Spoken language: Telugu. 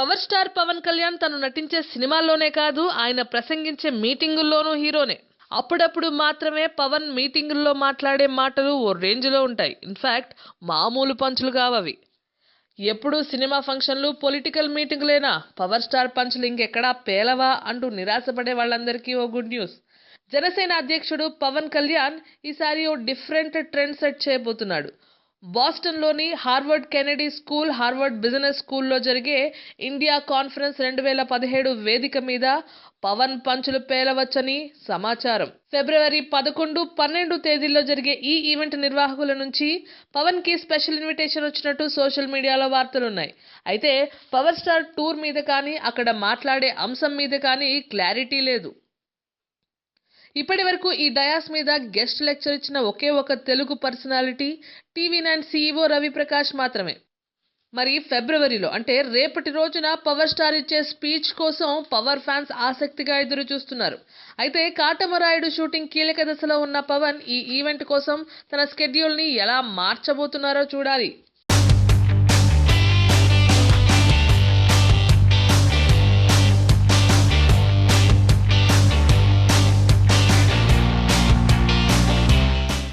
పవర్ స్టార్ పవన్ కళ్యాణ్ తను నటించే సినిమాల్లోనే కాదు ఆయన ప్రసంగించే మీటింగుల్లోనూ హీరోనే. అప్పుడప్పుడు మాత్రమే పవన్ మీటింగుల్లో మాట్లాడే మాటలు ఓ రేంజ్లో ఉంటాయి. ఇన్ఫ్యాక్ట్ మామూలు పంచులు కావవి. ఎప్పుడు సినిమా ఫంక్షన్లు పొలిటికల్ మీటింగులేనా? పవర్ స్టార్ పంచులు ఇంకెక్కడా పేలవా అంటూ నిరాశపడే వాళ్ళందరికీ ఓ గుడ్ న్యూస్. జనసేన అధ్యక్షుడు పవన్ కళ్యాణ్ ఈసారి ఓ డిఫరెంట్ ట్రెండ్ సెట్ చేయబోతున్నాడు. బాస్టన్లోని Harvard Kennedy school Harvard business స్కూల్లో జరిగే ఇండియా కాన్ఫరెన్స్ రెండు వేల పదిహేడు వేదిక మీద పవన్ పంచులు పేలవచ్చని సమాచారం. ఫిబ్రవరి పదకొండు పన్నెండు తేదీల్లో జరిగే ఈ ఈవెంట్ నిర్వాహకుల నుంచి పవన్కి స్పెషల్ ఇన్విటేషన్ వచ్చినట్టు సోషల్ మీడియాలో వార్తలున్నాయి. అయితే పవర్ స్టార్ టూర్ మీద కానీ అక్కడ మాట్లాడే అంశం మీద కానీ క్లారిటీ లేదు. ఇప్పటి వరకు ఈ డయాస్ మీద గెస్ట్ లెక్చర్ ఇచ్చిన ఒకే ఒక Telugu personality TV nine CEO Raviprakash మాత్రమే. మరి ఫిబ్రవరిలో అంటే రేపటి రోజున పవర్ స్టార్ ఇచ్చే స్పీచ్ కోసం పవర్ ఫ్యాన్స్ ఆసక్తిగా ఎదురు చూస్తున్నారు. అయితే కాటమరాయుడు షూటింగ్ కీలక దశలో ఉన్న పవన్ ఈ ఈవెంట్ కోసం తన స్కెడ్యూల్ని ఎలా మార్చబోతున్నారో చూడాలి.